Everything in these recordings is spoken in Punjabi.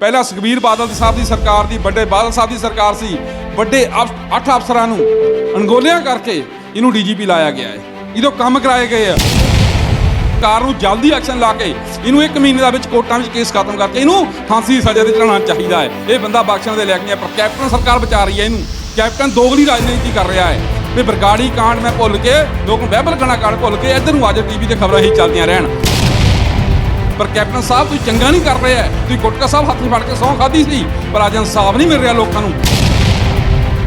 ਪਹਿਲਾਂ ਸੁਖਬੀਰ ਬਾਦਲ ਸਾਹਿਬ ਦੀ ਸਰਕਾਰ ਦੀ ਵੱਡੇ ਬਾਦਲ ਸਾਹਿਬ ਦੀ ਸਰਕਾਰ ਸੀ, ਵੱਡੇ ਅਫ- ਅੱਠ ਅਫਸਰਾਂ ਨੂੰ ਅਣਗੋਲਿਆਂ ਕਰਕੇ ਇਹਨੂੰ ਡੀਜੀਪੀ ਲਾਇਆ ਗਿਆ ਹੈ। ਇਹਦੋਂ ਕੰਮ ਕਰਾਏ ਗਏ ਆ। ਕਾਰ ਨੂੰ ਜਲਦੀ ਐਕਸ਼ਨ ਲਾ ਕੇ ਇਹਨੂੰ 1 ਮਹੀਨੇ ਦਾ ਵਿੱਚ ਕੋਰਟਾਂ ਵਿੱਚ ਕੇਸ ਖਤਮ ਕਰਕੇ ਇਹਨੂੰ ਫਾਂਸੀ ਦੀ ਸਜ਼ਾ 'ਤੇ ਚੜਾਉਣਾ ਚਾਹੀਦਾ ਹੈ। ਇਹ ਬੰਦਾ ਬਖਸ਼ਣ ਦੇ ਲੈ ਕੇ ਪਰ ਕੈਪਟਨ ਸਰਕਾਰ ਬਚਾ ਰਹੀ ਹੈ ਇਹਨੂੰ। ਕੈਪਟਨ ਦੋਗਲੀ ਰਾਜਨੀਤੀ ਕਰ ਰਿਹਾ ਹੈ। ਵੀ ਬਰਗਾੜੀ ਕਾਂਡ ਮੈਂ ਭੁੱਲ ਕੇ, ਲੋਕ ਨੂੰ ਬਹਿਬਲ ਕਣਾ ਕਾਂਡ ਭੁੱਲ ਕੇ ਇੱਧਰ ਨੂੰ ਅੱਜ ਟੀਵੀ ਤੇ ਖਬਰਾਂ ਹੀ ਚੱਲਦੀਆਂ ਰਹਿਣ। ਪਰ ਕੈਪਟਨ ਸਾਹਿਬ, ਤੁਸੀਂ ਚੰਗਾ ਨਹੀਂ ਕਰ ਰਹੇ ਹੈ। ਤੁਸੀਂ ਗੁਟਕਾ ਸਾਹਿਬ ਹੱਥ ਫੜ ਕੇ ਸਹੁੰ ਖਾਦੀ ਸੀ, ਪਰ ਅੱਜ ਇਨਸਾਫ ਨਹੀਂ ਮਿਲ ਰਿਹਾ ਲੋਕਾਂ ਨੂੰ।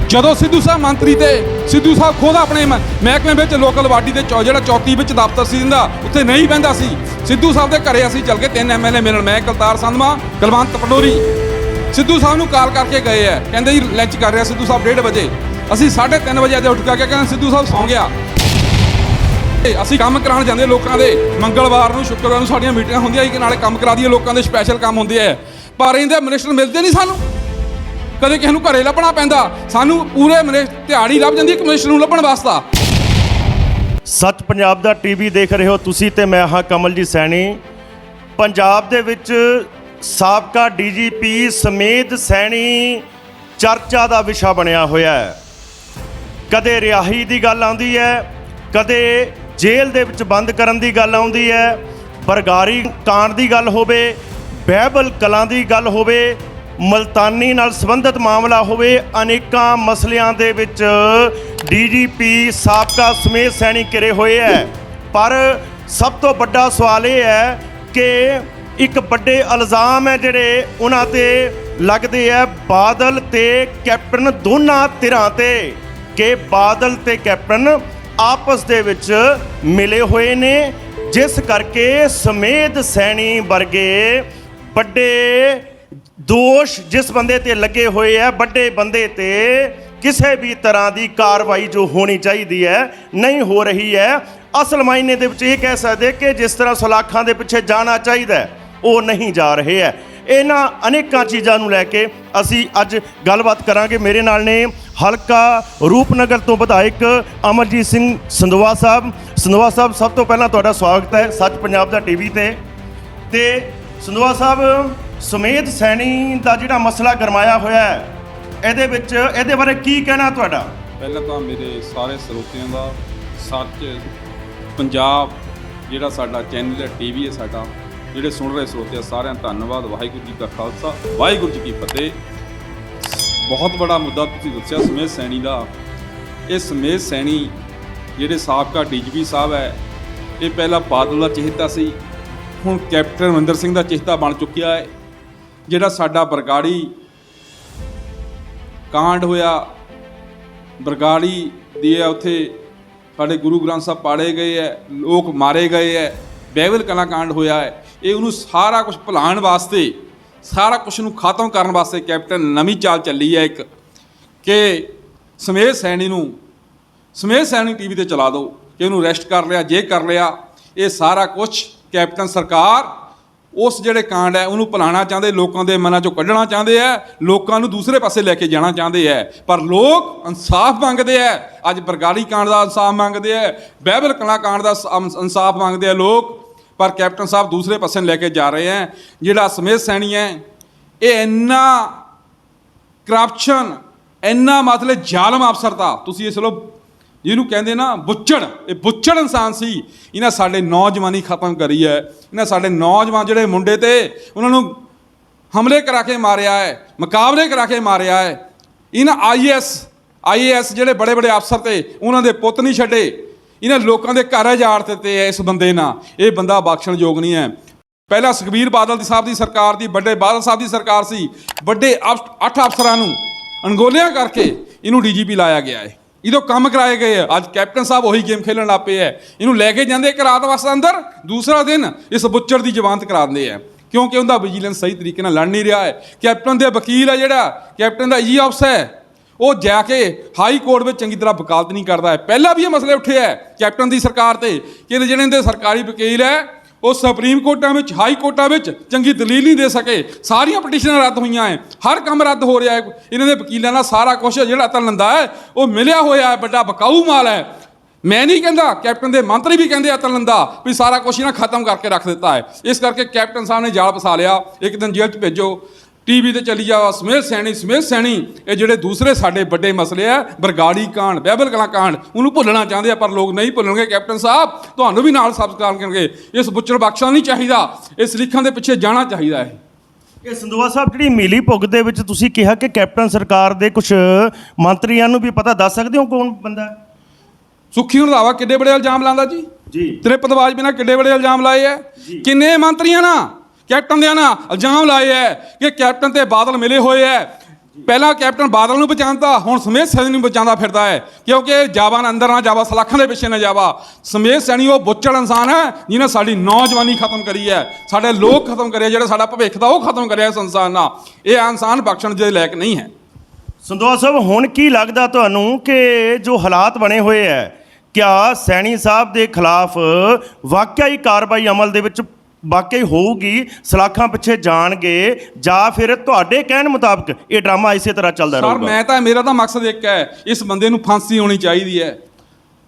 ਜਦੋਂ ਸਿੱਧੂ ਸਾਹਿਬ ਮੰਤਰੀ ਤੇ ਸਿੱਧੂ ਸਾਹਿਬ ਖੁਦ ਆਪਣੇ ਮਹਿਕਮੇ ਵਿੱਚ ਲੋਕਲ ਵਾਡੀ ਦੇ ਚੌ- ਜਿਹੜਾ ਚੌਕੀ ਵਿੱਚ ਦਫ਼ਤਰ ਸੀ ਜਿੰਦਾ ਉੱਥੇ ਨਹੀਂ ਬਹਿੰਦਾ ਸੀ। ਸਿੱਧੂ ਸਾਹਿਬ ਦੇ ਘਰੇ ਅਸੀਂ ਚੱਲ ਕੇ ਤਿੰਨ ਐਮਐਲਏ ਮਿਲਣ। ਮੈਂ ਕਲਤਾਰ ਸੰਧਮਾ ਕੁਲਵੰਤ ਪਟੋਰੀ ਸਿੱਧੂ ਸਾਹਿਬ ਨੂੰ ਕਾਲ ਕਰਕੇ ਗਏ ਐ ਕਹਿੰਦੇ ਜੀ ਲੰਚ ਕਰ ਰਿਹਾ ਸਿੱਧੂ ਸਾਹਿਬ 1:30 ਵਜੇ। ਅਸੀਂ 3:30 ਵਜੇ ਅੱਜ ਉੱਠ ਕੇ ਕਹਿੰਦੇ ਸਿੱਧੂ ਸਾਹਿਬ ਸੌਂ ਗਿਆ। ਅਸੀਂ ਕੰਮ ਕਰਾਉਣ ਜਾਂਦੇ ਲੋਕਾਂ ਦੇ। ਮੰਗਲਵਾਰ ਨੂੰ, ਸ਼ੁੱਕਰਵਾਰ ਨੂੰ ਸਾਡੀਆਂ ਮੀਟਿੰਗਾਂ ਹੁੰਦੀਆਂ ਸੀ ਕਿ ਨਾਲੇ ਕੰਮ ਕਰਾ ਦਈਏ ਲੋਕਾਂ ਦੇ ਸਪੈਸ਼ਲ ਕੰਮ ਹੁੰਦੇ ਆ। ਪਰ ਇਹਦੇ ਮਿਨਿਸਟਰ ਮਿਲਦੇ ਨਹੀਂ ਸਾਨੂੰ। ਕਦੇ ਕਿਸੇ ਨੂੰ ਘਰੇ ਲੱਭਣਾ ਪੈਂਦਾ। ਸਾਨੂੰ ਪੂਰੇ ਮਿਨਿਸਟਰ ਦਿਹਾੜੀ ਲੱਭ ਜਾਂਦੀ ਇੱਕ ਮਿਨਿਸਟਰ ਨੂੰ ਲੱਭਣ ਵਾਸਤਾ। ਸੱਚ ਪੰਜਾਬ ਦਾ ਟੀਵੀ ਦੇਖ ਰਹੇ ਹੋ ਤੁਸੀਂ ਤੇ ਮੈਂ ਹਾਂ ਕਮਲਜੀਤ ਸੈਣੀ। ਪੰਜਾਬ ਦੇ ਵਿੱਚ ਸਾਬਕਾ ਡੀਜੀਪੀ ਸਮੇਤ ਸੈਣੀ ਚਰਚਾ ਦਾ ਵਿਸ਼ਾ ਬਣਿਆ ਹੋਇਆ ਹੈ। ਕਦੇ ਰਿਹਾਈ ਦੀ ਗੱਲ ਆਉਂਦੀ ਹੈ, ਕਦੇ ਜੇਲ੍ਹ ਦੇ ਵਿੱਚ ਬੰਦ ਕਰਨ ਦੀ ਗੱਲ ਆਉਂਦੀ ਹੈ, ਬਰਗਾਰੀ ਕਾਂਡ ਦੀ ਗੱਲ ਹੋਵੇ, ਬਹਿਬਲ ਕਲਾਂ ਦੀ ਗੱਲ ਹੋਵੇ, ਮਲਤਾਨੀ ਨਾਲ ਸੰਬੰਧਿਤ ਮਾਮਲਾ ਹੋਵੇ, ਅਨੇਕਾਂ ਮਸਲਿਆਂ ਦੇ ਵਿੱਚ ਡੀਜੀਪੀ ਸਾਬਕਾ ਸਮੇਤ ਸੈਣੀ ਕਿਰੇ ਹੋਏ ਹੈ। ਪਰ ਸਭ ਤੋਂ ਵੱਡਾ ਸਵਾਲ ਇਹ ਹੈ ਕਿ ਇੱਕ ਵੱਡੇ ਇਲਜ਼ਾਮ ਹੈ ਜਿਹੜੇ ਉਹਨਾਂ ਤੇ ਲੱਗਦੇ ਆ ਬਾਦਲ ਤੇ ਕੈਪਟਨ ਦੋਨਾਂ ਧਿਰਾਂ ਤੇ, ਕਿ ਬਾਦਲ ਤੇ ਕੈਪਟਨ ਆਪਸ ਦੇ ਵਿੱਚ ਮਿਲੇ ਹੋਏ ਨੇ, ਜਿਸ ਕਰਕੇ ਸਮੇਧ ਸੈਣੀ ਵਰਗੇ ਵੱਡੇ ਦੋਸ਼ ਜਿਸ ਬੰਦੇ ਤੇ ਲੱਗੇ ਹੋਏ ਆ, ਵੱਡੇ ਬੰਦੇ ਤੇ ਕਿਸੇ ਵੀ ਤਰ੍ਹਾਂ ਦੀ ਕਾਰਵਾਈ ਜੋ ਹੋਣੀ ਚਾਹੀਦੀ ਹੈ, ਨਹੀਂ ਹੋ ਰਹੀ ਹੈ। ਅਸਲ ਮਾਇਨੇ ਦੇ ਵਿੱਚ ਇਹ ਕਹਿ ਸਕਦੇ ਕਿ ਜਿਸ ਤਰ੍ਹਾਂ ਸਲਾਖਾਂ ਦੇ ਪਿੱਛੇ ਜਾਣਾ ਚਾਹੀਦਾ ਉਹ ਨਹੀਂ ਜਾ ਰਹੇ ਹੈ। ਇਹਨਾਂ ਅਨੇਕਾਂ ਚੀਜ਼ਾਂ ਨੂੰ ਲੈ ਕੇ ਅਸੀਂ ਅੱਜ ਗੱਲਬਾਤ ਕਰਾਂਗੇ। ਮੇਰੇ ਨਾਲ ਨੇ ਹਲਕਾ ਰੂਪਨਗਰ ਤੋਂ ਵਿਧਾਇਕ ਅਮਰਜੀਤ ਸਿੰਘ ਸੰਧਵਾ ਸਾਹਿਬ। ਸੰਧਵਾ ਸਾਹਿਬ, ਸਭ ਤੋਂ ਪਹਿਲਾਂ ਤੁਹਾਡਾ ਸਵਾਗਤ ਹੈ ਸੱਚ ਪੰਜਾਬ ਦਾ ਟੀਵੀ ਤੇ। ਤੇ ਸੰਧਵਾ ਸਾਹਿਬ ਸਮੇਤ ਸੈਣੀ ਦਾ ਜਿਹੜਾ ਮਸਲਾ ਗਰਮਾਇਆ ਹੋਇਆ ਹੈ, ਇਹਦੇ ਵਿੱਚ ਇਹਦੇ ਬਾਰੇ ਕੀ ਕਹਿਣਾ ਤੁਹਾਡਾ? ਪਹਿਲਾਂ ਤਾਂ ਮੇਰੇ ਸਾਰੇ ਸਰੋਤਿਆਂ ਦਾ ਸੱਚ ਪੰਜਾਬ ਜਿਹੜਾ ਸਾਡਾ ਚੈਨਲ ਹੈ, ਟੀਵੀ ਹੈ ਸਾਡਾ, ਜਿਹੜੇ ਸੁਣ ਰਹੇ ਸਰੋਤਿਆਂ ਸਾਰਿਆਂ ਦਾ ਧੰਨਵਾਦ। ਵਾਹਿਗੁਰੂ ਜੀ ਕਾ ਖਾਲਸਾ, ਵਾਹਿਗੁਰੂ ਜੀ ਕੀ ਫਤਿਹ। ਬਹੁਤ ਬੜਾ ਮੁੱਦਾ ਤੁਸੀਂ ਦੱਸਿਆ ਸਮੇਤ ਸੈਣੀ ਦਾ। ਇਹ ਸਮੇਤ ਸੈਣੀ ਜਿਹੜੇ ਸਾਬਕਾ ਡੀਜੀਪੀ ਸਾਹਿਬ ਹੈ, ਇਹ ਪਹਿਲਾਂ ਬਾਦਲ ਦਾ ਚਿਹਤਾ ਸੀ, ਹੁਣ ਕੈਪਟਨ ਅਮਰਿੰਦਰ ਸਿੰਘ ਦਾ ਚਿਹਤਾ ਬਣ ਚੁੱਕਿਆ ਹੈ, ਜਿਹੜਾ ਸਾਡਾ ਬਰਗਾੜੀ ਕਾਂਡ ਹੋਇਆ, ਬਰਗਾੜੀ ਦੀ ਹੈ ਉੱਥੇ ਸਾਡੇ ਗੁਰੂ ਗ੍ਰੰਥ ਸਾਹਿਬ ਪਾੜੇ ਗਏ ਹੈ, ਲੋਕ ਮਾਰੇ ਗਏ ਹੈ ਬਹਿਬਲ ਕਲਾ ਕਾਂਡ ਹੋਇਆ ਹੈ, ਇਹ ਉਹਨੂੰ ਸਾਰਾ ਕੁਝ ਭੁਲਾਉਣ ਵਾਸਤੇ ਸਾਰਾ ਕੁਝ ਨੂੰ ਖਤਮ ਕਰਨ ਵਾਸਤੇ ਕੈਪਟਨ ਨਵੀਂ ਚਾਲ ਚੱਲੀ ਹੈ ਇੱਕ, ਕਿ ਸਮੇਤ ਸੈਣੀ ਨੂੰ ਸਮੇਤ ਸੈਣੀ ਟੀਵੀ ਤੇ ਚਲਾ ਦਿਓ, ਕਿ ਉਹਨੂੰ ਰੈਸਟ ਕਰ ਲਿਆ, ਜੇ ਕਰ ਲਿਆ, ਇਹ ਸਾਰਾ ਕੁਝ ਕੈਪਟਨ ਸਰਕਾਰ ਉਸ ਜਿਹੜੇ ਕਾਂਡ ਹੈ ਉਹਨੂੰ ਭੁਲਾਉਣਾ ਚਾਹੁੰਦੇ, ਲੋਕਾਂ ਦੇ ਮਨਾਂ ਚੋਂ ਕੱਢਣਾ ਚਾਹੁੰਦੇ ਆ ਲੋਕਾਂ ਨੂੰ ਦੂਸਰੇ ਪਾਸੇ ਲੈ ਕੇ ਜਾਣਾ ਚਾਹੁੰਦੇ ਆ ਪਰ ਲੋਕ ਇਨਸਾਫ ਮੰਗਦੇ ਆ ਅੱਜ ਬਰਗਾੜੀ ਕਾਂਡ ਦਾ ਇਨਸਾਫ ਮੰਗਦੇ ਆ ਬਹਿਬਲ ਕਲਾ ਕਾਂਡ ਦਾ ਇਨਸਾਫ ਮੰਗਦੇ ਆ ਲੋਕ। ਪਰ ਕੈਪਟਨ ਸਾਹਿਬ ਦੂਸਰੇ ਪਾਸੇ ਨੂੰ ਲੈ ਕੇ ਜਾ ਰਹੇ ਹੈ। ਜਿਹੜਾ ਸਮੇਤ ਸੈਣੀ ਹੈ, ਇਹ ਇੰਨਾ ਕਰਪਸ਼ਨ ਇੰਨਾ ਮਤਲਬ ਜ਼ਾਲਮ ਅਫਸਰ ਦਾ, ਤੁਸੀਂ ਇਸ ਲੋ ਜਿਹਨੂੰ ਕਹਿੰਦੇ ਨਾ ਬੁੱਚੜ, ਇਹ ਬੁੱਚੜ ਇਨਸਾਨ ਸੀ। ਇਹਨਾਂ ਸਾਡੇ ਨੌਜਵਾਨੀ ਖਤਮ ਕਰੀ ਹੈ। ਇਹਨਾਂ ਸਾਡੇ ਨੌਜਵਾਨ ਜਿਹੜੇ ਮੁੰਡੇ ਤੇ, ਉਹਨਾਂ ਨੂੰ ਹਮਲੇ ਕਰਾ ਕੇ ਮਾਰਿਆ ਹੈ, ਮੁਕਾਬਲੇ ਕਰਾ ਕੇ ਮਾਰਿਆ ਹੈ। ਇਹਨਾਂ ਆਈਐਸ ਆਈਐਸ ਜਿਹੜੇ ਬੜੇ ਬੜੇ ਅਫਸਰ ਤੇ, ਉਹਨਾਂ ਦੇ ਪੁੱਤ ਨਹੀਂ ਛੱਡੇ। ਇਹਨਾਂ ਲੋਕਾਂ ਦੇ ਘਰ ਉਜਾੜ ਦਿੱਤੇ ਐ ਇਸ ਬੰਦੇ ਨਾਲ। ਇਹ ਬੰਦਾ ਬਖਸ਼ਣਯੋਗ ਨਹੀਂ ਹੈ। ਪਹਿਲਾਂ ਸੁਖਬੀਰ ਬਾਦਲ ਦੀ ਸਾਹਿਬ ਦੀ ਸਰਕਾਰ ਦੀ ਵੱਡੇ ਬਾਦਲ ਸਾਹਿਬ ਦੀ ਸਰਕਾਰ ਸੀ। ਵੱਡੇ ਅਫ- ਅੱਠ ਅਫਸਰਾਂ ਨੂੰ ਅਣਗੋਲਿਆਂ ਕਰਕੇ ਇਹਨੂੰ ਡੀਜੀਪੀ ਲਾਇਆ ਗਿਆ ਹੈ। ਇਹਦੋਂ ਕੰਮ ਕਰਾਏ ਗਏ ਆ ਅੱਜ ਕੈਪਟਨ ਸਾਹਿਬ ਉਹੀ ਗੇਮ ਖੇਲਣ ਲੱਗ ਪਏ ਐ ਇਹਨੂੰ ਲੈ ਕੇ ਜਾਂਦੇ ਇੱਕ ਰਾਤ ਵਾਸਤੇ ਅੰਦਰ, ਦੂਸਰਾ ਦਿਨ ਇਸ ਬੁੱਚੜ ਦੀ ਜ਼ਮਾਨਤ ਕਰਾ ਦਿੰਦੇ ਆ ਕਿਉਂਕਿ ਉਹਦਾ ਵਿਜੀਲੈਂਸ ਸਹੀ ਤਰੀਕੇ ਨਾਲ ਲੜ ਨਹੀਂ ਰਿਹਾ ਹੈ। ਕੈਪਟਨ ਦੇ ਵਕੀਲ ਹੈ ਜਿਹੜਾ, ਕੈਪਟਨ ਦਾ ਈ ਆਫਿਸ ਹੈ। ਉਹ ਜਾ ਕੇ ਹਾਈ ਕੋਰਟ ਵਿੱਚ ਚੰਗੀ ਤਰ੍ਹਾਂ ਵਕਾਲਤ ਨਹੀਂ ਕਰਦਾ ਹੈ। ਪਹਿਲਾਂ ਵੀ ਇਹ ਮਸਲੇ ਉੱਠੇ ਹੈ ਕੈਪਟਨ ਦੀ ਸਰਕਾਰ ਤੇ ਕਿ ਜਿਹੜੇ ਇਹਦੇ ਸਰਕਾਰੀ ਵਕੀਲ ਹੈ, ਉਹ ਸੁਪਰੀਮ ਕੋਰਟਾਂ ਵਿੱਚ, ਹਾਈ ਕੋਰਟਾਂ ਵਿੱਚ ਚੰਗੀ ਦਲੀਲ ਨਹੀਂ ਦੇ ਸਕੇ। ਸਾਰੀਆਂ ਪਟੀਸ਼ਨਾਂ ਰੱਦ ਹੋਈਆਂ ਹੈ। ਹਰ ਕੰਮ ਰੱਦ ਹੋ ਰਿਹਾ ਹੈ। ਇਹਨਾਂ ਦੇ ਵਕੀਲਾਂ ਦਾ ਸਾਰਾ ਕੁਝ ਜਿਹੜਾ ਤਲੰਦਾ ਹੈ, ਉਹ ਮਿਲਿਆ ਹੋਇਆ ਹੈ, ਵੱਡਾ ਬਕਾਊ ਮਾਲ ਹੈ। ਮੈਂ ਨਹੀਂ ਕਹਿੰਦਾ, ਕੈਪਟਨ ਦੇ ਮੰਤਰੀ ਵੀ ਕਹਿੰਦੇ ਆ ਤਲੰਦਾ ਵੀ ਸਾਰਾ ਕੁਝ ਇਹਨਾਂ ਖਤਮ ਕਰਕੇ ਰੱਖ ਦਿੱਤਾ ਹੈ। ਇਸ ਕਰਕੇ ਕੈਪਟਨ ਸਾਹਿਬ ਨੇ ਜਾਲ ਫਸਾ ਲਿਆ। ਇੱਕ ਦਿਨ ਜੇਲ੍ਹ 'ਚ ਭੇਜੋ। ਟੀਵੀ ਤੇ ਚੱਲੀ ਜਾ ਸਮੇਤ ਸੈਣੀ ਸਮੇਤ ਸੈਣੀ ਇਹ ਜਿਹੜੇ ਦੂਸਰੇ ਸਾਡੇ ਵੱਡੇ ਮਸਲੇ ਆ ਬਰਗਾੜੀ ਕਾਂਡ ਬਹਿਬਲ ਕਲਾਂ ਕਾਂਡ ਉਹਨੂੰ ਭੁੱਲਣਾ ਚਾਹੁੰਦੇ ਆ ਪਰ ਲੋਕ ਨਹੀਂ ਭੁੱਲਣਗੇ। ਕੈਪਟਨ ਸਾਹਿਬ ਤੁਹਾਨੂੰ ਵੀ ਨਾਲ ਸਬਸਕ੍ਰਾਈਬ ਕਰਨਗੇ। ਇਸ ਬੁੱਚੜ ਬਖਸ਼ਣਾ ਨਹੀਂ ਚਾਹੀਦਾ। ਇਸ ਲਿਖਾਂ ਦੇ ਪਿੱਛੇ ਜਾਣਾ ਚਾਹੀਦਾ ਹੈ ਇਹ ਸੰਦੋਆ ਸਾਹਿਬ ਜਿਹੜੀ ਮਿਲੀ ਭੁਗ ਦੇ ਵਿੱਚ ਤੁਸੀਂ ਕਿਹਾ ਕਿ ਕੈਪਟਨ ਸਰਕਾਰ ਦੇ ਕੁਝ ਮੰਤਰੀਆਂ ਨੂੰ ਵੀ ਪਤਾ ਦੱਸ ਸਕਦੇ ਹੋ ਕੌਣ ਬੰਦਾ? ਸੁਖੀ ਰੰਧਾਵਾ ਕਿੱਡੇ ਬੜੇ ਇਲਜ਼ਾਮ ਲਾਉਂਦਾ ਜੀ? ਜੀ। ਤ੍ਰਿਪਤਵਾਜ ਬਿਨਾ ਕਿੱਡੇ ਬੜੇ ਇਲਜ਼ਾਮ ਲਾਏ ਐ ਕਿੰਨੇ ਮੰਤਰੀਆਂ ਨਾ? ਕੈਪਟਨ ਦੇ ਨਾ, ਇਲਜ਼ਾਮ ਲਾਏ ਹੈ ਕਿ ਕੈਪਟਨ ਤੇ ਬਾਦਲ ਮਿਲੇ ਹੋਏ ਹੈ ਪਹਿਲਾਂ ਕੈਪਟਨ ਬਾਦਲ ਨੂੰ ਬਚਾਉਂਦਾ, ਹੁਣ ਸਮੇਤ ਸੈਣੀ ਨੂੰ ਬਚਾਉਂਦਾ ਫਿਰਦਾ ਹੈ ਕਿਉਂਕਿ ਜਾਵਾ ਨਾ ਅੰਦਰ ਨਾ ਜਾਵਾ, ਸਲਾਖਾਂ ਦੇ ਪਿੱਛੇ ਨਾ ਜਾਵਾ। ਸਮੇਤ ਸੈਣੀ ਉਹ ਬੁੱਚੜ ਇਨਸਾਨ ਹੈ, ਜਿਹਨੇ ਸਾਡੀ ਨੌਜਵਾਨੀ ਖਤਮ ਕਰੀ ਹੈ ਸਾਡੇ ਲੋਕ ਖਤਮ ਕਰੇ, ਜਿਹੜਾ ਸਾਡਾ ਭਵਿੱਖ ਦਾ ਉਹ ਖਤਮ ਕਰਿਆ ਇਸ ਇਨਸਾਨ ਨਾਲ। ਇਹ ਇਨਸਾਨ ਬਖਸ਼ਣ ਦੇ ਲਾਇਕ ਨਹੀਂ ਹੈ। ਸੰਦੋਆ ਸਾਹਿਬ, ਹੁਣ ਕੀ ਲੱਗਦਾ ਤੁਹਾਨੂੰ ਕਿ ਜੋ ਹਾਲਾਤ ਬਣੇ ਹੋਏ ਹੈ ਕਿਆ ਸੈਣੀ ਸਾਹਿਬ ਦੇ ਖਿਲਾਫ ਵਾਕਿਆ ਹੀ ਕਾਰਵਾਈ ਅਮਲ ਦੇ ਵਿੱਚ ਵਾਕਿਆ ਹੀ ਹੋਊਗੀ ਸਲਾਖਾਂ ਪਿੱਛੇ ਜਾਣਗੇ ਜਾਂ ਫਿਰ ਤੁਹਾਡੇ ਕਹਿਣ ਮੁਤਾਬਕ ਇਹ ਡਰਾਮਾ ਇਸੇ ਤਰ੍ਹਾਂ ਚੱਲਦਾ ਸਰ ਰਹੂਗਾ। ਮੈਂ ਤਾਂ ਮੇਰਾ ਤਾਂ ਮਕਸਦ ਇੱਕ ਹੈ ਇਸ ਬੰਦੇ ਨੂੰ ਫਾਂਸੀ ਹੋਣੀ ਚਾਹੀਦੀ ਹੈ।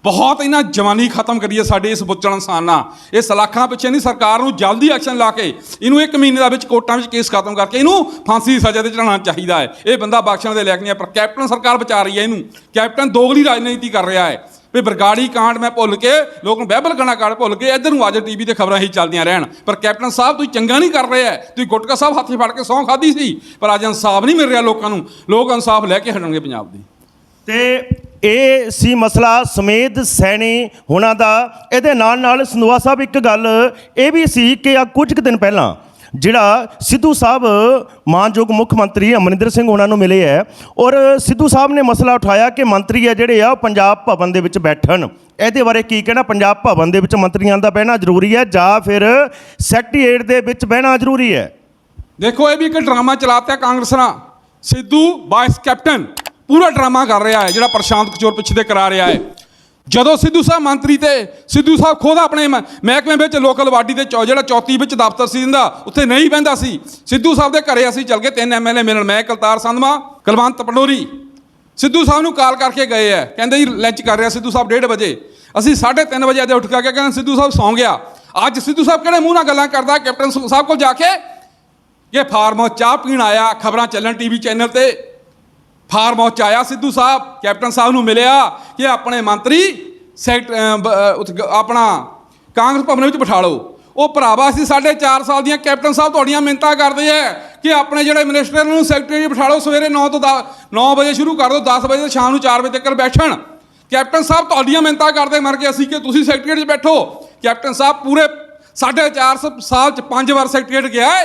ਬਹੁਤ ਇਹਨਾਂ ਜਵਾਨੀ ਖਤਮ ਕਰੀਏ ਸਾਡੇ ਇਸ ਬੁੱਚਣ ਇਨਸਾਨ। ਨਾਲ ਇਹ ਸਲਾਖਾਂ ਪਿੱਛੇ ਨਹੀਂ ਸਰਕਾਰ ਨੂੰ ਜਲਦੀ ਐਕਸ਼ਨ ਲਾ ਕੇ ਇਹਨੂੰ ਇੱਕ ਮਹੀਨੇ ਦਾ ਵਿੱਚ ਕੋਰਟਾਂ ਵਿੱਚ ਕੇਸ ਖਤਮ ਕਰਕੇ ਇਹਨੂੰ ਫਾਂਸੀ ਦੀ ਸਜ਼ਾ ਤੇ ਚੜਾਉਣਾ ਚਾਹੀਦਾ ਹੈ। ਇਹ ਬੰਦਾ ਬਖਸ਼ਣ ਦੇ ਲਾਇਕ ਨਹੀਂ ਹੈ ਪਰ ਕੈਪਟਨ ਸਰਕਾਰ ਬਚਾ ਰਹੀ ਹੈ ਇਹਨੂੰ। ਕੈਪਟਨ ਦੋਗਲੀ ਰਾਜਨੀਤੀ ਕਰ ਰਿਹਾ ਹੈ। ਵੀ ਬਰਗਾੜੀ ਕਾਂਡ ਮੈਂ ਭੁੱਲ ਕੇ, ਲੋਕ ਨੂੰ ਬਹਿਬਲ ਗਣਾ ਕਾਂਡ ਭੁੱਲ ਕੇ ਇੱਧਰ ਨੂੰ ਅੱਜ ਟੀਵੀ ਤੇ ਖਬਰਾਂ ਹੀ ਚੱਲਦੀਆਂ ਰਹਿਣ। ਪਰ ਕੈਪਟਨ ਸਾਹਿਬ, ਤੁਸੀਂ ਚੰਗਾ ਨਹੀਂ ਕਰ ਰਹੇ ਤੁਸੀਂ ਗੁਟਕਾ ਸਾਹਿਬ ਹੱਥੀ ਫੜ ਕੇ ਸਹੁੰ ਖਾਦੀ ਸੀ। ਪਰ ਅੱਜ ਇਨਸਾਫ ਨਹੀਂ ਮਿਲ ਰਿਹਾ ਲੋਕਾਂ ਨੂੰ। ਲੋਕ ਇਨਸਾਫ ਲੈ ਕੇ ਹਟਣਗੇ ਪੰਜਾਬ ਦੀ। ਤੇ ਇਹ ਸੀ ਮਸਲਾ ਸਮੇਧ ਸੈਣੀ ਹੁਣਾਂ ਦਾ। ਇਹਦੇ ਨਾਲ ਨਾਲ ਸੰਧਵਾ ਸਾਹਿਬ, ਇੱਕ ਗੱਲ ਇਹ ਵੀ ਸੀ ਕਿ ਆ ਕੁਝ ਕੁ ਦਿਨ ਪਹਿਲਾਂ ਜਿਹੜਾ ਸਿੱਧੂ ਸਾਹਿਬ ਮਾਨਯੋਗ ਮੁੱਖ ਮੰਤਰੀ ਅਮਰਿੰਦਰ ਸਿੰਘ ਉਹਨਾਂ ਨੂੰ ਮਿਲੇ ਹੈ ਔਰ ਸਿੱਧੂ ਸਾਹਿਬ ਨੇ ਮਸਲਾ ਉਠਾਇਆ ਕਿ ਮੰਤਰੀ ਆ ਜਿਹੜੇ ਆ, ਉਹ ਪੰਜਾਬ ਭਵਨ ਦੇ ਵਿੱਚ ਬੈਠਣ। ਇਹਦੇ ਬਾਰੇ ਕੀ ਕਹਿਣਾ? ਪੰਜਾਬ ਭਵਨ ਦੇ ਵਿੱਚ ਮੰਤਰੀਆਂ ਦਾ ਬਹਿਣਾ ਜ਼ਰੂਰੀ ਹੈ ਜਾਂ ਫਿਰ ਸੈਕਟਰੀਏਟ ਦੇ ਵਿੱਚ ਬਹਿਣਾ ਜ਼ਰੂਰੀ ਹੈ? ਦੇਖੋ, ਇਹ ਵੀ ਇੱਕ ਡਰਾਮਾ ਚਲਾਤਾ ਕਾਂਗਰਸ ਨਾਲ। ਸਿੱਧੂ ਵਾਈਸ ਕੈਪਟਨ ਪੂਰਾ ਡਰਾਮਾ ਕਰ ਰਿਹਾ ਹੈ, ਜਿਹੜਾ ਪ੍ਰਸ਼ਾਂਤ ਕਿਸ਼ੋਰ ਪਿੱਛੇ ਦੇ ਕਰਾ ਰਿਹਾ ਹੈ। ਜਦੋਂ ਸਿੱਧੂ ਸਾਹਿਬ ਮੰਤਰੀ ਤੇ ਸਿੱਧੂ ਸਾਹਿਬ ਖੁਦ ਆਪਣੇ ਮਹਿਕਮੇ ਵਿੱਚ ਲੋਕਲ ਵਾਡੀ ਦੇ ਚੌ- ਜਿਹੜਾ ਚੌਥੀ ਵਿੱਚ ਦਫ਼ਤਰ ਸੀ ਜਿੰਦਾ ਉੱਥੇ ਨਹੀਂ ਬਹਿੰਦਾ ਸੀ। ਸਿੱਧੂ ਸਾਹਿਬ ਦੇ ਘਰੇ ਅਸੀਂ ਚੱਲ ਗਏ, ਤਿੰਨ ਐਮਐਲਏ ਮਿਲਣ। ਮੈਂ ਕਲਤਾਰ ਸੰਧਵਾ, ਕੁਲਵੰਤ ਪੰਡੋਰੀ ਸਿੱਧੂ ਸਾਹਿਬ ਨੂੰ ਕਾਲ ਕਰਕੇ ਗਏ ਆ ਕਹਿੰਦੇ ਜੀ ਲੰਚ ਕਰ ਰਿਹਾ ਸਿੱਧੂ ਸਾਹਿਬ 1:30 ਵਜੇ। ਅਸੀਂ 3:30 ਵਜੇ ਅੱਜ ਉੱਠ ਕੇ ਕਹਿੰਦੇ ਸਿੱਧੂ ਸਾਹਿਬ ਸੌਂ ਗਿਆ। ਅੱਜ ਸਿੱਧੂ ਸਾਹਿਬ ਕਿਹੜੇ ਮੂੰਹ ਨਾਲ ਗੱਲਾਂ ਕਰਦਾ? ਕੈਪਟਨ ਸਾਹਿਬ ਕੋਲ ਜਾ ਕੇ ਇਹ ਫਾਰਮ ਹਾਊਸ ਚਾਹ ਪੀਣ ਆਇਆ, ਖਬਰਾਂ ਚੱਲਣ ਟੀਵੀ ਚੈਨਲ ਤੇ। ਫਾਰਮ ਹਾਊਸ 'ਚ ਆਇਆ ਸਿੱਧੂ ਸਾਹਿਬ, ਕੈਪਟਨ ਸਾਹਿਬ ਨੂੰ ਮਿਲਿਆ ਕਿ ਆਪਣੇ ਮੰਤਰੀ ਸੈਕਟ ਆਪਣਾ ਕਾਂਗਰਸ ਭਵਨ ਵਿੱਚ ਬਿਠਾ ਲਓ। ਉਹ ਭਰਾਵਾ ਅਸੀਂ ਸਾਢੇ ਚਾਰ ਸਾਲ ਦੀਆਂ, ਕੈਪਟਨ ਸਾਹਿਬ ਤੁਹਾਡੀਆਂ ਮਿੰਤਾ ਕਰਦੇ ਐ ਕਿ ਆਪਣੇ ਜਿਹੜੇ ਮਿਨਿਸਟਰ ਨੂੰ ਸੈਕਟਰੀ ਬਿਠਾ ਲਓ, ਸਵੇਰੇ 9 ਤੋਂ 9 ਵਜੇ ਸ਼ੁਰੂ ਕਰ ਦਿਓ 10 ਵਜੇ ਤੋਂ ਸ਼ਾਮ ਨੂੰ 4 ਵਜੇ ਤੱਕ ਬੈਠਣ। ਕੈਪਟਨ ਸਾਹਿਬ ਤੁਹਾਡੀਆਂ ਮਿੰਤਾ ਕਰਦੇ ਮਰ ਕੇ ਅਸੀਂ ਕਿ ਤੁਸੀਂ ਸੈਕਟਰੀਏਟ 'ਚ ਬੈਠੋ। ਕੈਪਟਨ ਸਾਹਿਬ ਪੂਰੇ ਸਾਢੇ ਚਾਰ ਸੌ, ਸਾਲ 'ਚ ਪੰਜ ਵਾਰ ਸੈਕਟਰੀਏਟ ਗਿਆ ਹੈ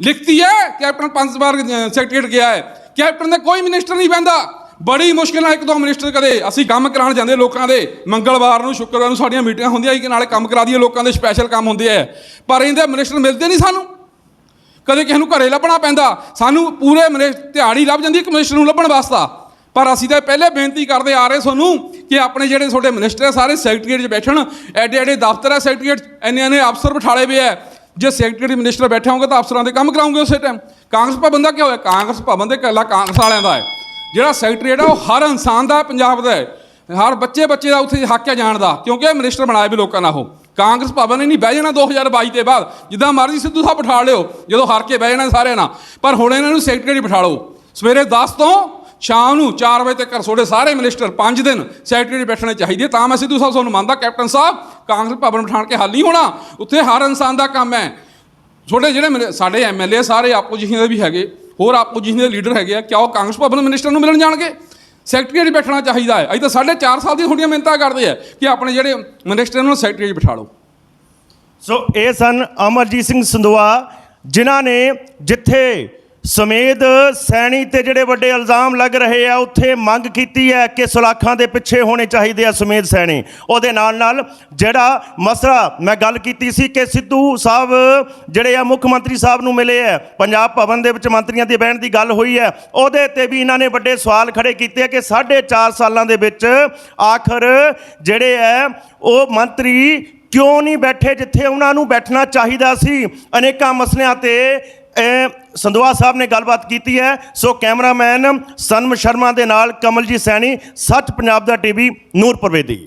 ਲਿਖਤੀ ਹੈ ਕੈਪਟਨ ਪੰਜ ਵਾਰ ਸੈਕਟਰੀਏਟ ਗਿਆ ਹੈ ਕੈਪਟਨ ਦੇ ਕੋਈ ਮਿਨਿਸਟਰ ਨਹੀਂ ਬਹਿੰਦਾ। ਬੜੀ ਮੁਸ਼ਕਿਲ ਨਾਲ ਇੱਕ ਦੋ ਮਿਨਿਸਟਰ ਕਦੇ ਅਸੀਂ ਕੰਮ ਕਰਾਉਣ ਜਾਂਦੇ ਲੋਕਾਂ ਦੇ। ਮੰਗਲਵਾਰ ਨੂੰ ਸ਼ੁੱਕਰਵਾਰ ਨੂੰ ਸਾਡੀਆਂ ਮੀਟਿੰਗਾਂ ਹੁੰਦੀਆਂ ਕਿ ਨਾਲੇ ਕੰਮ ਕਰਾ ਦਈਏ ਲੋਕਾਂ ਦੇ ਸਪੈਸ਼ਲ ਕੰਮ ਹੁੰਦੇ ਆ। ਪਰ ਇਹਦੇ ਮਿਨਿਸਟਰ ਮਿਲਦੇ ਨਹੀਂ ਸਾਨੂੰ। ਕਦੇ ਕਿਸੇ ਨੂੰ ਘਰੇ ਲੱਭਣਾ ਪੈਂਦਾ। ਸਾਨੂੰ ਪੂਰੇ ਮਿਨਿਸ- ਦਿਹਾੜੀ ਲੱਭ ਜਾਂਦੀ ਇੱਕ ਮਿਨਿਸਟਰ ਨੂੰ ਲੱਭਣ ਵਾਸਤਾ। ਪਰ ਅਸੀਂ ਤਾਂ ਪਹਿਲੇ ਬੇਨਤੀ ਕਰਦੇ ਆ ਰਹੇ ਤੁਹਾਨੂੰ ਕਿ ਆਪਣੇ ਜਿਹੜੇ ਤੁਹਾਡੇ ਮਿਨਿਸਟਰ ਆ ਸਾਰੇ ਸੈਕਟਰੀਏਟ 'ਚ ਬੈਠਣ। ਐਡੇ ਐਡੇ ਦਫ਼ਤਰ ਹੈ ਸੈਕਟਰੀਏਟ। 'ਚ, ਇੰਨੇ ਇੰਨੇ ਅਫਸਰ ਬਿਠਾਲੇ ਪਏ ਆ। ਜੇ ਸੈਕਟਰੀ ਮਿਨਿਸਟਰ ਬੈਠੇ ਹੋਣਗੇ ਤਾਂ ਅਫਸਰਾਂ ਦੇ ਕੰਮ ਕਰਾਉਂਗੇ ਉਸੇ ਟਾਈਮ ਕਾਂਗਰਸ ਭਵਨ ਦਾ ਕੀ ਹੋਇਆ ਕਾਂਗਰਸ ਭਵਨ ਦੇ ਇਕੱਲਾ ਕਾਂਗਰਸ ਵਾਲਿਆਂ ਦਾ ਹੈ। ਜਿਹੜਾ ਸੈਕਟਰੀਏਟ ਆ ਉਹ ਹਰ ਇਨਸਾਨ ਦਾ ਪੰਜਾਬ ਦਾ ਹੈ। ਹਰ ਬੱਚੇ ਬੱਚੇ ਦਾ ਉੱਥੇ ਹੱਕ ਹੈ ਜਾਣ ਦਾ, ਕਿਉਂਕਿ ਇਹ ਮਿਨਿਸਟਰ ਬਣਾਏ ਵੀ ਲੋਕਾਂ ਨਾਲ ਉਹ। ਕਾਂਗਰਸ ਭਵਨ ਹੀ ਨਹੀਂ, ਬਹਿ ਜਾਣਾ 2022 ਦੇ ਬਾਅਦ। ਜਿੱਦਾਂ ਮਰਜ਼ੀ ਸਿੱਧੂ ਸਾਹਿਬ ਬਿਠਾ ਲਿਓ, ਜਦੋਂ ਹਾਰ ਕੇ ਬਹਿ ਜਾਣਾ ਸਾਰਿਆਂ ਨਾਲ। ਪਰ ਹੁਣ ਇਹਨਾਂ ਨੂੰ ਸੈਕਟਰੀ ਬਿਠਾ ਲਓ। ਸਵੇਰੇ 10 ਤੋਂ ਸ਼ਾਮ ਨੂੰ 4 ਵਜੇ ਤੱਕ ਤੁਹਾਡੇ ਸਾਰੇ ਮਿਨਿਸਟਰ 5 ਦਿਨ ਸੈਕਟਰੀ ਬੈਠਣੇ ਚਾਹੀਦੇ ਤਾਂ ਮੈਂ ਸਿੱਧੂ ਸਾਹਿਬ ਤੁਹਾਨੂੰ ਮੰਨਦਾ, ਕੈਪਟਨ ਸਾਹਿਬ, ਕਾਂਗਰਸ ਭਵਨ ਬਿਠਾਣ ਕੇ ਹੱਲ ਨਹੀਂ ਹੋਣਾ, ਉੱਥੇ ਹਰ ਇਨਸਾਨ ਦਾ ਕੰਮ ਹੈ। ਤੁਹਾਡੇ ਜਿਹੜੇ ਮਿਨ- ਸਾਡੇ ਐਮਐਲਏ ਸਾਰੇ ਆਪੋਜੀਸ਼ਨ ਦੇ ਵੀ ਹੈਗੇ, ਹੋਰ ਆਪੋਜੀਸ਼ਨ ਦੇ ਲੀਡਰ ਹੈਗੇ ਆ, ਕਿਆ ਉਹ ਕਾਂਗਰਸ ਭਵਨ ਮਿਨਿਸਟਰ ਨੂੰ ਮਿਲਣ ਜਾਣਗੇ? ਸੈਕਟਰੀ ਬੈਠਣਾ ਚਾਹੀਦਾ ਹੈ। ਅਸੀਂ ਤਾਂ ਸਾਢੇ ਚਾਰ ਸਾਲ ਦੀਆਂ ਤੁਹਾਡੀਆਂ ਮਿਹਨਤਾਂ ਕਰਦੇ ਆ ਕਿ ਆਪਣੇ ਜਿਹੜੇ ਮਿਨਿਸਟਰ ਨੂੰ ਸੈਕਟਰੀ ਬਿਠਾ ਲਓ। ਸੋ ਇਹ ਸਨ ਅਮਰਜੀਤ ਸਿੰਘ ਸੰਧਵਾ ਜਿਨ੍ਹਾਂ ਨੇ ਜਿੱਥੇ ਸਮੇਦ ਸੈਣੀ ਤੇ ਜਿਹੜੇ ਵੱਡੇ ਇਲਜ਼ਾਮ ਲੱਗ ਰਹੇ ਆ, ਉੱਥੇ ਮੰਗ ਕੀਤੀ ਹੈ ਕਿ ਸੁਲਾਖਾਂ ਦੇ ਪਿੱਛੇ ਹੋਣੇ ਚਾਹੀਦੇ ਆ ਸਮੇਦ ਸੈਣੀ। ਉਹਦੇ ਨਾਲ ਨਾਲ ਜਿਹੜਾ ਮਸਲਾ ਮੈਂ ਗੱਲ ਕੀਤੀ ਸੀ ਕਿ ਸਿੱਧੂ ਸਾਹਿਬ ਜਿਹੜੇ ਆ ਮੁੱਖ ਮੰਤਰੀ ਸਾਹਿਬ ਨੂੰ ਮਿਲੇ ਆ, ਪੰਜਾਬ ਭਵਨ ਦੇ ਵਿੱਚ ਮੰਤਰੀਆਂ ਦੀ ਬਹਿਣ ਦੀ ਗੱਲ ਹੋਈ ਹੈ, ਉਹਦੇ ਤੇ ਵੀ ਇਹਨਾਂ ਨੇ ਵੱਡੇ ਸਵਾਲ ਖੜੇ ਕੀਤੇ ਆ ਕਿ 4.5 ਸਾਲਾਂ ਦੇ ਵਿੱਚ ਆਖਰ ਜਿਹੜੇ ਹੈ ਉਹ ਮੰਤਰੀ ਕਿਉਂ ਨਹੀਂ ਬੈਠੇ ਜਿੱਥੇ ਉਹਨਾਂ ਨੂੰ ਬੈਠਣਾ ਚਾਹੀਦਾ ਸੀ? ਅਨੇਕਾਂ ਮਸਲਿਆਂ ਤੇ ਸੰਧਵਾ ਸਾਹਿਬ ਨੇ ਗੱਲਬਾਤ ਕੀਤੀ ਹੈ। ਸੋ ਕੈਮਰਾਮੈਨ ਸਨਮ ਸ਼ਰਮਾ ਦੇ ਨਾਲ ਕਮਲਜੀਤ ਸੈਣੀ, ਸੱਚ ਪੰਜਾਬ ਦਾ ਟੀਵੀ ਨੂਰਪੁਰ ਵੇਦੀ